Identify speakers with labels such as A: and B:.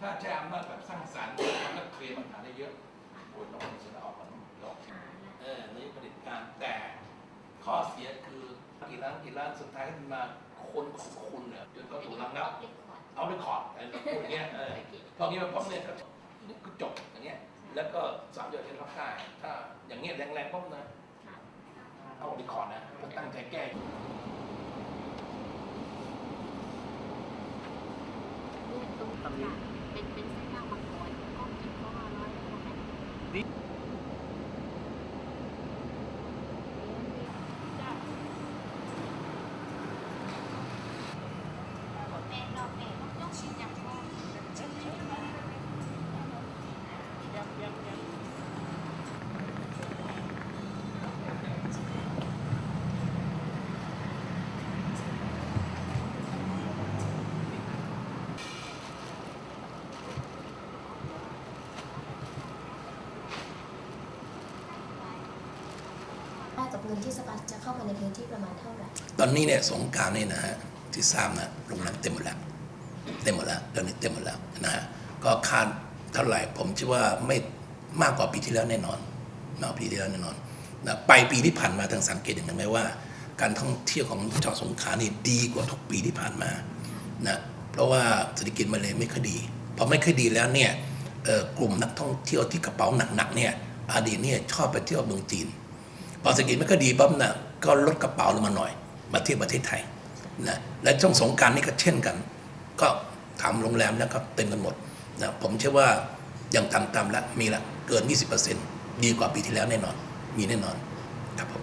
A: ถ้าใช้อำนาจแบบสร้างสรรค์มันก็เคลียร์ปัญหาได้เยอะโอ้ยต้องเสียออกก่อนหลอกเออนี่ผลิตการแต่ข้อเสียคือกี่ร้านกี่ร้านสุดท้ายมันมาคนของคุณเนี่ยจนก็ถูกระงับเอาไปขอดอะไรแบบพวกเนี้ยเออพอนี้มันพบเนี่ยก็ก็จบอย่างเงี้ยแล้วก็สามเดือนจะรับได้ถ้าอย่างเงี้ยแรงๆปุ๊บนะเอาไปขอดนะก็ตั้งใจแก้
B: เป็นเป็นเส้นทางมังกรก็กินก็อร่อย นะคะแม่ดอกแม่ต้องยกชิ้นอย่างพ่อ
C: ได้ กับเงินที่สปาจะเข้ามาในพื้นที่ประมาณเท่าไหร่
D: ตอนนี้เนี่ยสงกรารนี่นะฮะที่ทราบนะโรงแรมเต็มหมดแล้วเต็มหมดแล้วตอนนี้เต็มหมดแล้วนะฮะก็คาดเท่าไหร่ผมเชื่อว่าไม่มากกว่าปีที่แล้วแน่นอนมากกว่าปีที่แล้วแน่นอนนะไปปีที่ผ่านมาทางสังเกตเห็นไหมว่า การท่องเที่ยวของจังหวัดสงขลานี่ดีกว่าทุกปีที่ผ่านมานะเพราะว่าเศรษฐกิจมันเลยไม่ค่อยดีพอไม่ค่อยดีแล้วเนี่ยกลุ่มนักท่องเที่ยวที่กระเป๋าหนักๆเนี่ยอดีตเนี่ยชอบไปเที่ยวเมืองจีน พอเศรษฐกิจไม่ก็ดีปั๊บนะก็ลดกระเป๋าลงมาหน่อย มาเที่ยวประเทศไทยนะและช่วงสงการนี่ก็เช่นกัน ก็ทำโรงแรมแล้วก็เต็มกันหมดนะผมเชื่อว่าอย่างต่ำๆแล้วมีละเกิน 20%ดีกว่าปีที่แล้วแน่นอน มีแน่นอนนะครับ